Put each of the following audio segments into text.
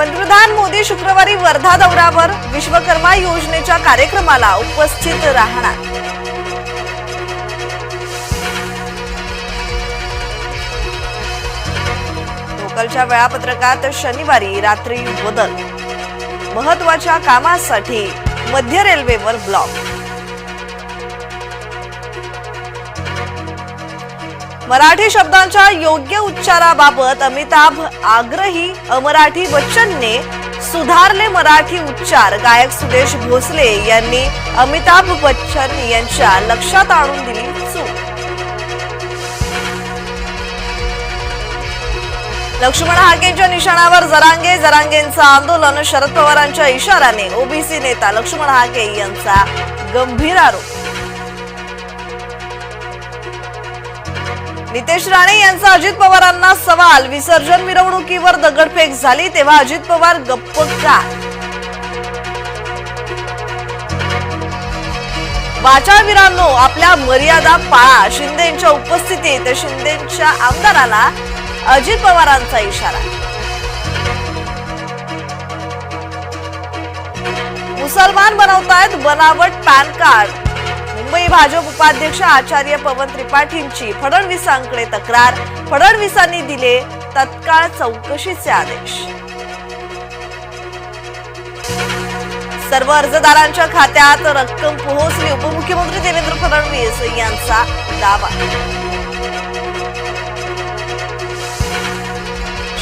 पंतप्रधान मोदी शुक्रवारी वर्धा दौऱ्यावर विश्वकर्मा योजनेच्या कार्यक्रमाला उपस्थित राहणार. लोकलच्या वेळापत्रकात शनिवारी रात्री बदल. महत्त्वाच्या कामासाठी मध्य रेल्वेवर ब्लॉक. मराठी शब्दांच्या योग्य उच्चाराबाबत अमिताभ आग्रही अमराठी बच्चनने सुधारले मराठी उच्चार. गायक सुदेश भोसले यांनी अमिताभ बच्चन यांच्या लक्षात आणून दिली चूक. लक्ष्मण हाकेंच्या निशाणावर जरांगे जरांगेंचं आंदोलन शरद पवारांच्या इशाराने ओबीसी नेता लक्ष्मण हाके यांचा गंभीर आरोप. नितेश राणे यांचा अजित पवारांना सवाल. विसर्जन मिरवणुकीवर दगडफेक झाली तेव्हा अजित पवार गप्प का वाचाळवीरांनो आपल्या मर्यादा पाळा. शिंदेच्या उपस्थितीत शिंदेच्या आमदाराला अजित पवारांचा इशारा. मुसलमान बनवतायत बनावट पॅन कार्ड. भाजप उपाध्यक्ष आचार्य पवन त्रिपाठींची फडणवीसांकडे तक्रार. फडणवीसांनी दिले तत्काळ चौकशीचे आदेश. सर्व अर्जदारांच्या खात्यात रक्कम पोहोचली. उपमुख्यमंत्री देवेंद्र फडणवीस यांचा दावा.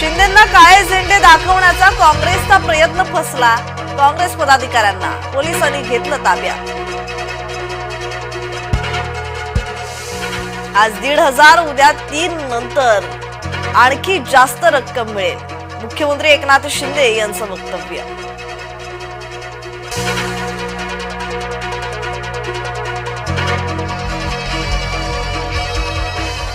शिंदेना काळे झेंडे दाखवण्याचा काँग्रेसचा प्रयत्न फसला. काँग्रेस पदाधिकाऱ्यांना पोलिसांनी घेतलं ताब्यात. आज दीड हजार उद्या तीन नंतर आणखी जास्त रक्कम मिळेल. मुख्यमंत्री एकनाथ शिंदे यांचं वक्तव्य.